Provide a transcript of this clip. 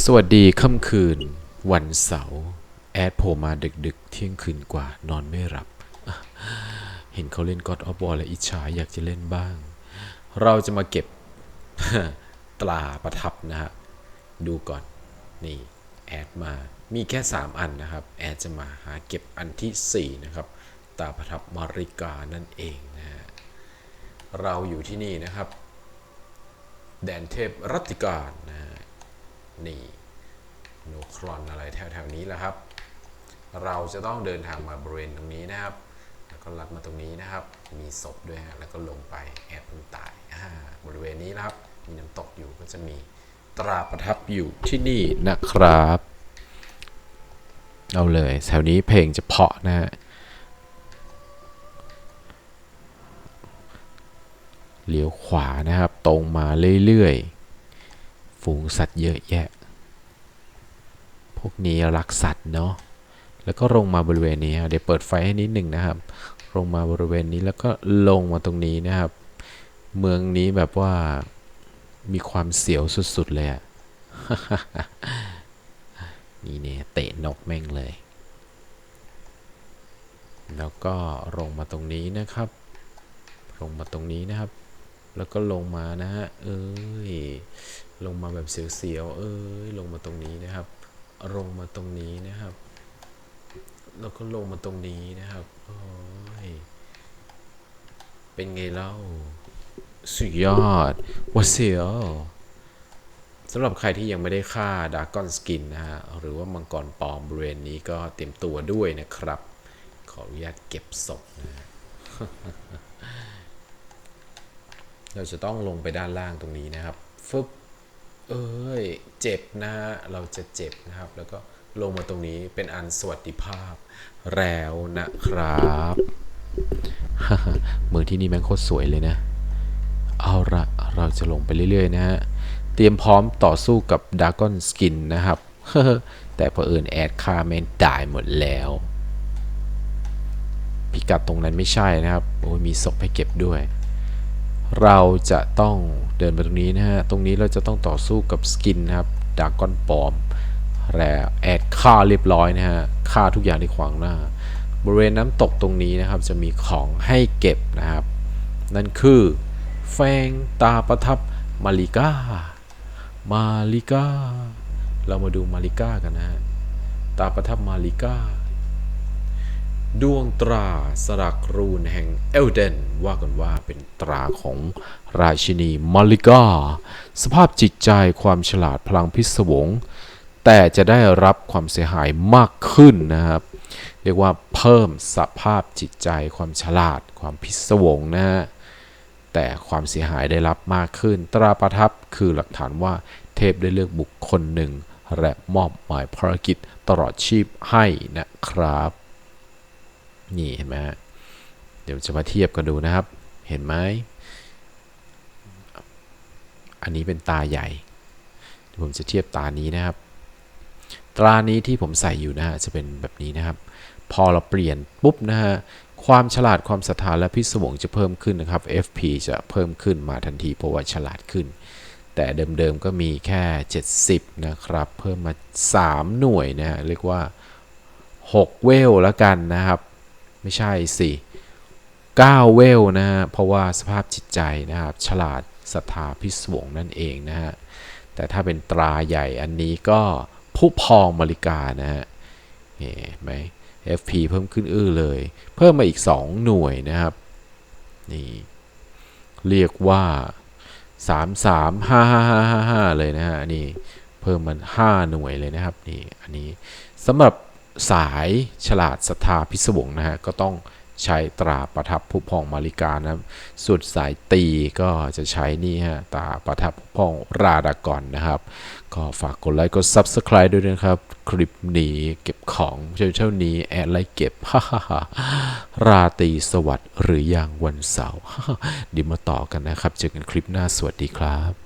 สวัสดีค่ำคืน วันเสาร์แอดโผล่มาดึกๆ เที่ยงคืนกว่านอนไม่หลับ เห็นเขาเล่นกอดอ f บอลและอิจฉาอยากจะเล่นบ้าง เราจะมาเก็บตราประทับนะฮะ ดูก่อน นี่ แอดมา มีแค่ 3 อันนะครับ แอดจะมาหาเก็บอันทีสี่4 นะครับตราประทับมาริกานั่นเองนะฮะ เราอยู่ที่นี่นะครับ แดนเทพรัตติการนะฮะ นี่โนครอนอะไรแถวๆนี้แหละครับ เราจะต้องเดินทางมาบริเวณตรงนี้นะครับ แล้วก็ลัดมาตรงนี้นะครับ มีศพด้วยฮะแล้วก็ลงไปแอบมันตายอ่าบริเวณนี้นะครับ มีน้ำตกอยู่ก็จะมีตราประทับอยู่ที่นี่นะครับ เอาเลยแถวนี้เพลงจะเพาะนะฮะเลี้ยวขวานะครับ ตรงมาเรื่อยๆ ฝูงสัตว์เยอะแยะ พวกนี้รักสัตว์เนาะ แล้วก็ลงมาบริเวณนี้เดี๋ยวเปิดไฟให้นิดหนึ่งนะครับ ลงมาบริเวณนี้แล้วก็ลงมาตรงนี้นะครับ เมืองนี้แบบว่ามีความเสียวสุดๆเลยอะนี่เนี่ยเตะนกแม่งเลย แล้วก็ลงมาตรงนี้นะครับ ลงมาตรงนี้นะครับ แล้วก็ลงมานะฮะ เอ้ย ลงมาแบบเสียวๆ เอ้ยลงมาตรงนี้นะครับ ลงมาตรงนี้นะครับ แล้วก็ลงมาตรงนี้นะครับโอ้ยเป็นไงเล่า สุดยอดว้าเสียวสำหรับใครที่ยังไม่ได้ฆ่าดากอนสกินนะฮะ หรือว่ามังกรปลอมบริเวณนี้ก็เตรียมตัวด้วยนะครับ ขออนุญาตเก็บศพนะฮะเราจะต้องลงไปด้านล่างตรงนี้นะครับฟึบ เอ้ย เจ็บนะฮะ เราจะเจ็บนะครับ แล้วก็ลงมาตรงนี้เป็นอันสวัสดิภาพ แล้วนะครับเมืองที่นี่แม่งโคตรสวยเลยนะ เอาละเราจะลงไปเรื่อย ๆ นะฮะ เตรียมพร้อมต่อสู้กับดากอนสกินนะครับ แต่เอิญแอดคาแมนตายหมดแล้วพิกัดตรงนั้นไม่ใช่นะครับ โอ้ยมีศพให้เก็บด้วย เราจะต้องเดินไปตรงนี้นะฮะ ตรงนี้เราจะต้องต่อสู้กับสกินนะครับดากอนปอมแล้วแอดฆ่าเรียบร้อยนะฮะฆ่าทุกอย่างที่ขวางหน้า บริเวณน้ำตกตรงนี้นะครับ จะมีของให้เก็บนะครับ นั่นคือ แฟงตาประทับมาริก้า มาริก้า เรามาดูมาริก้ากันนะฮะ ตาประทับมาริก้า ดวงตราสลักรูนแห่งเอลเดน ว่ากันว่าเป็นตราของราชินีมาริกาสภาพจิตใจความฉลาดพลังพิศวง แต่จะได้รับความเสียหายมากขึ้นนะครับ เรียกว่าเพิ่มสภาพจิตใจความฉลาดความพิศวงนะฮะแต่ความเสียหายได้รับมากขึ้น ตราประทับคือหลักฐานว่าเทพได้เลือกบุคคลหนึ่งและมอบหมายภารกิจตลอดชีพให้นะครับ นี่เห็นไหมฮะเดี๋ยวจะมาเทียบกันดูนะครับ เห็นไหมอันนี้เป็นตาใหญ่ ผมจะเทียบตานี้นะครับ ตรานี้ที่ผมใส่อยู่นะฮะจะเป็นแบบนี้นะครับ พอเราเปลี่ยนปุ๊บนะฮะความฉลาดความศรัทธาและพิศวงจะเพิ่มขึ้นนะครับ FP จะเพิ่มขึ้นมาทันทีเพราะว่าฉลาดขึ้น แต่เดิมๆก็มีแค่ 70 นะครับ เพิ่มมา 3 หน่วยนะฮะเรียกว่า 6 เวลแล้วกันนะครับ ไม่ใช่สิ9เวลนะฮะเพราะว่าสภาพจิตใจนะครับฉลาดศรัทธาพิศวงนั่นเองนะฮะแต่ถ้าเป็นตราใหญ่อันนี้ก็ผู้พองมริกานะฮะเห็นไหม FP เพิ่มขึ้นอื้อเลย เพิ่มมาอีก 2 หน่วยนะครับนี่เรียกว่า 3 3 5 5 5 5 5เลยนะฮะนี่เพิ่มมัน 5 หน่วยเลยนะครับนี่อันนี้สำหรับ สายฉลาดศรัทธาพิศวงนะฮะก็ต้องใช้ตราประทับผู้พองมาริกานะครับส่วนสายตีก็จะใช้นี่ฮะตราประทับผู้พองราดากอนนะครับ ก็ฝากกดไลค์กด Subscribe ด้วยนะครับ คลิปนี้เก็บของเท่าเท่านี้แอดไลค์เก็บฮ่าฮ่าราตีสวัสดิ์หรืออย่างวันเสาร์เดี๋ยวมาต่อกันนะครับ เจอกันคลิปหน้าสวัสดีครับ